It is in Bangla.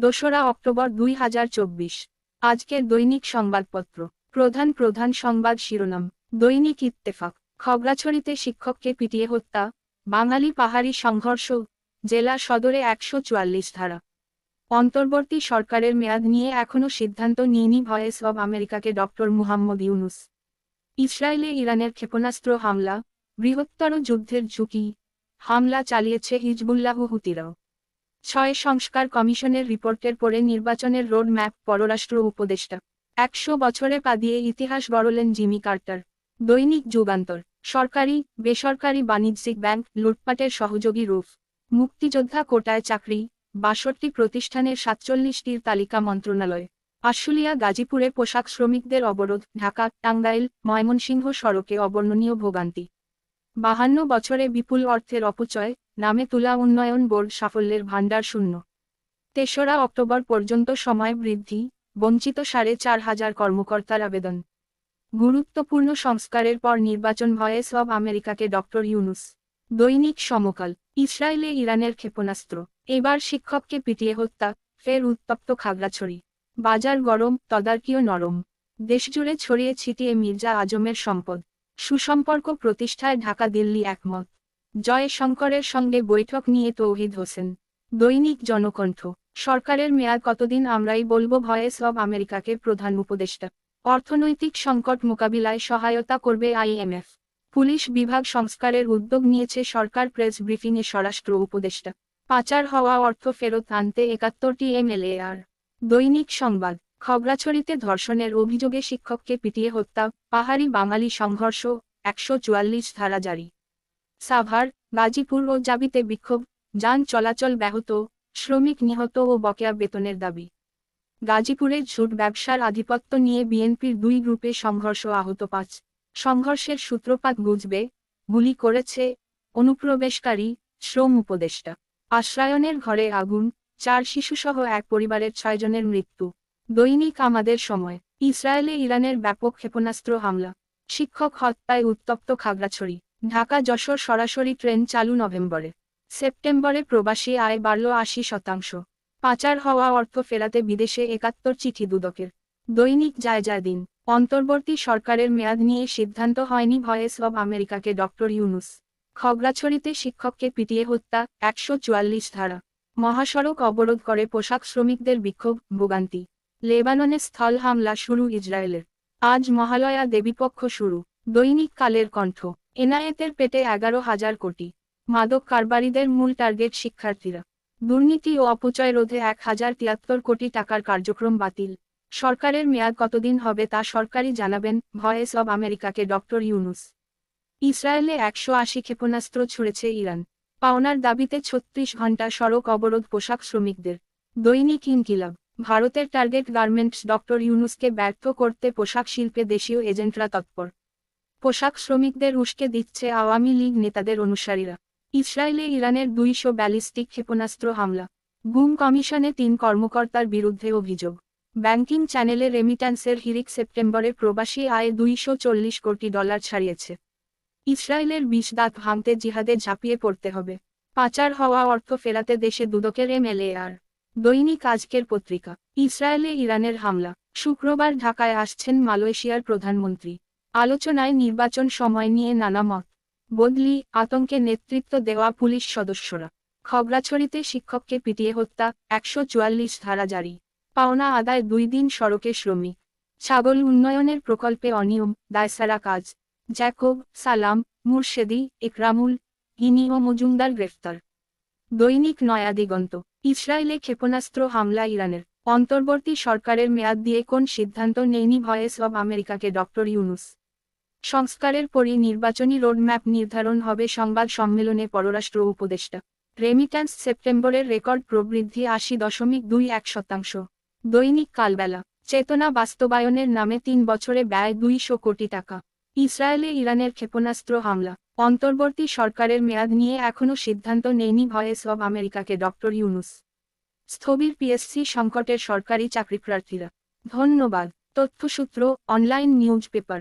দোসরা অক্টোবর দুই হাজার চব্বিশ। আজকের দৈনিক সংবাদপত্র। প্রধান প্রধান সংবাদ শিরোনাম। দৈনিক ইত্তেফাক। খগড়াছড়িতে শিক্ষককে পিটিয়ে হত্যা। বাঙালি পাহাড়ি সংঘর্ষ। জেলা সদরে একশো চুয়াল্লিশ ধারা। অন্তর্বর্তী সরকারের মেয়াদ নিয়ে এখনও সিদ্ধান্ত নিয়েনি ভয়েস অব আমেরিকাকে ডক্টর মুহাম্মদ ইউনুস। ইসরায়েলে ইরানের ক্ষেপণাস্ত্র হামলা। বৃহত্তর যুদ্ধের ঝুঁকি। হামলা চালিয়েছে হিজবুল্লাহ হুতিরাও। ছয় সংস্কার কমিশনের রিপোর্টের পরে নির্বাচনের রোড ম্যাপ পররাষ্ট্র উপদেষ্টা। একশো বছরে পা দিয়ে ইতিহাস গড়লেন জিমি কার্টার। দৈনিক যুগান্তর। সরকারি, বেসরকারি বাণিজ্যিক ব্যাংক, লুটপাটের সহযোগী রুফ। মুক্তিযোদ্ধা কোটায় চাকরি, বাষট্টি প্রতিষ্ঠানের সাতচল্লিশটির তালিকা মন্ত্রণালয়। আশুলিয়া, গাজীপুরে পোশাক শ্রমিকদের অবরোধ, ঢাকা, টাঙ্গাইল, ময়মনসিংহ সড়কে অবর্ণনীয় ভোগান্তি। বাহান্ন বছরে বিপুল অর্থের অপচয় নামে তুলা উন্নয়ন বোর্ড সাফল্যের ভাণ্ডার শূন্য। তেসরা অক্টোবর পর্যন্ত সময় বৃদ্ধি, বঞ্চিত সাড়ে চার হাজার কর্মকর্তার আবেদন। গুরুত্বপূর্ণ সংস্কারের পর নির্বাচন ভয়েস অব আমেরিকাকে ডক্টর ইউনুস। দৈনিক সমকাল, ইসরায়েলে ইরানের ক্ষেপণাস্ত্র। এবার শিক্ষককে পিটিয়ে হত্যা, ফের উত্তপ্ত খাগড়াছড়ি। বাজার গরম, তদারকিও নরম। দেশজুড়ে ছড়িয়ে ছিটিয়ে মির্জা আজমের সম্পদ। সুসম্পর্ক প্রতিষ্ঠায় ঢাকা দিল্লি একমত। জয় শঙ্করের সঙ্গে বৈঠক নিয়ে তৌহিদ হোসেন। দৈনিক জনকণ্ঠ, সরকারের মেয়াদ কতদিন আমরাই বলব ভয়েস অব আমেরিকাকে প্রধান উপদেষ্টা। অর্থনৈতিক সংকট মোকাবিলায় সহায়তা করবে আইএমএফ। পুলিশ বিভাগ সংস্কারের উদ্যোগ নিয়েছে সরকার প্রেস ব্রিফিংয়ে স্বরাষ্ট্র উপদেষ্টা। পাচার হওয়া অর্থ ফেরত আনতে একাত্তরটি এমএলএআর। দৈনিক সংবাদ, খগড়াছড়িতে ধর্ষণের অভিযোগে শিক্ষককে পিটিয়ে হত্যা, পাহাড়ি বাঙালি সংঘর্ষ, একশো চুয়াল্লিশ ধারা জারি। সাভার, গাজীপুর ও জাবিতে বিক্ষোভ, যান চলাচল ব্যাহত, শ্রমিক নিহত ও বকেয়া বেতনের দাবি। গাজীপুরে ঝুট ব্যবসার আধিপত্য নিয়ে বিএনপির দুই গ্রুপে সংঘর্ষ আহত পাঁচ। সংঘর্ষের সূত্রপাত বুঝবে গুলি করেছে অনুপ্রবেশকারী, শ্রম উপদেষ্টা। আশ্রয়নের ঘরে আগুন, চার শিশুসহ এক পরিবারের ছয়জনের মৃত্যু। দৈনিক আমাদের সময়, ইসরায়েলে ইরানের ব্যাপক ক্ষেপণাস্ত্র হামলা। শিক্ষক হত্যায় উত্তপ্ত খাগড়াছড়ি। ঢাকা যশোর সরাসরি ট্রেন চালু নভেম্বরে। সেপ্টেম্বরে প্রবাসী আয় বাড়ল আশি শতাংশ। পাচার হওয়া অর্থ ফেরাতে বিদেশে একাত্তর চিঠি দুদকের। দৈনিক যায় দিন। অন্তর্বর্তী সরকারের মেয়াদ নিয়ে সিদ্ধান্ত হয়নি ভয়েস অব আমেরিকাকে ডক্টর ইউনুস। খগড়াছড়িতে শিক্ষককে পিটিয়ে হত্যা, একশো চুয়াল্লিশ ধারা। মহাসড়ক অবরোধ করে পোশাক শ্রমিকদের বিক্ষোভ, ভোগান্তি। লেবাননে স্থল হামলা শুরু ইসরায়েলের। আজ মহালয়া দেবীপক্ষ শুরু। দৈনিক কালের কণ্ঠ। এনায়েতের পেটে এগারো হাজার কোটি। মাদক কারবারিদের মূল টার্গেট শিক্ষার্থীরা। দুর্নীতি ও অপচয় রোধে এক হাজার তিয়াত্তর কোটি টাকার কার্যক্রম বাতিল। সরকারের মেয়াদ কতদিন হবে তা সরকারই জানাবেন ভয়েস অব আমেরিকাকে ডক্টর ইউনুস। ইসরায়েলে একশো আশি ক্ষেপণাস্ত্র ছুড়েছে ইরান। পাওনার দাবিতে ছত্রিশ ঘণ্টা সড়ক অবরোধ পোশাক শ্রমিকদের। দৈনিক ইনকিলাব। ভারতের টার্গেট গার্মেন্টস ডক্টর ইউনুসকে ব্যর্থ করতে পোশাক শিল্পে দেশীয় এজেন্টরা তৎপর। পোশাক শ্রমিকদের উস্কে দিচ্ছে আওয়ামী লীগ নেতাদের অনুসারীরা। ইসরায়েলে ইরানের দুইশো ব্যালিস্টিক ক্ষেপণাস্ত্র হামলা। গুম কমিশনে তিন কর্মকর্তার বিরুদ্ধে অভিযোগ। ব্যাংকিং চ্যানেলে রেমিট্যান্সের হিরিক সেপ্টেম্বরে প্রবাসী আয়ে দুইশো চল্লিশ কোটি ডলার ছাড়িয়েছে। ইসরায়েলের বিষ দাঁত ভাঙতে জিহাদে ঝাঁপিয়ে পড়তে হবে। পাচার হওয়া অর্থ ফেরাতে দেশে দুদকের এমএলএআর। দৈনিক আজকের পত্রিকা, ইসরায়েলে ইরানের হামলা। শুক্রবার ঢাকায় আসছেন মালয়েশিয়ার প্রধানমন্ত্রী। আলোচনায় নির্বাচন সময় নিয়ে নানা মত। বদলি, আতঙ্কে নেতৃত্ব দেওয়া পুলিশ সদস্যরা। খগড়াছড়িতে শিক্ষককে পিটিয়ে হত্যা, একশো চুয়াল্লিশ ধারা জারি। পাওনা আদায় দুই দিন সড়কে শ্রমিক। ছাগল উন্নয়নের প্রকল্পে অনিয়ম, দায়সারা কাজ। জ্যাকব, সালাম, মুর্শেদি ইকরামুল হিনি ও মজুমদার গ্রেফতার। দৈনিক নয়া দিগন্ত। ইসরায়েলে ক্ষেপণাস্ত্র হামলা ইরানের। অন্তর্বর্তী সরকারের মেয়াদ দিয়ে কোন সিদ্ধান্ত নেয়নি ভয়েস অব আমেরিকাকে ডক্টর ইউনুস। সংস্কারের পরই নির্বাচনী রোডম্যাপ নির্ধারণ হবে সংবাদ সম্মেলনে পররাষ্ট্র উপদেষ্টা। রেমিট্যান্স সেপ্টেম্বরের রেকর্ড প্রবৃদ্ধি আশি দশমিক দুই এক শতাংশ। দৈনিক কালবেলা। চেতনা বাস্তবায়নের নামে তিন বছরে ব্যয় দুইশো কোটি টাকা। ইসরায়েলে ইরানের ক্ষেপণাস্ত্র হামলা। অন্তর্বর্তী সরকারের মেয়াদ নিয়ে এখনও সিদ্ধান্ত নেয়নি ভয়েস অব আমেরিকাকে ডক্টর ইউনুস। স্থবির পিএসসি সংকটের সরকারি চাকরিপ্রার্থীরা। ধন্যবাদ। তথ্যসূত্র, অনলাইন নিউজ পেপার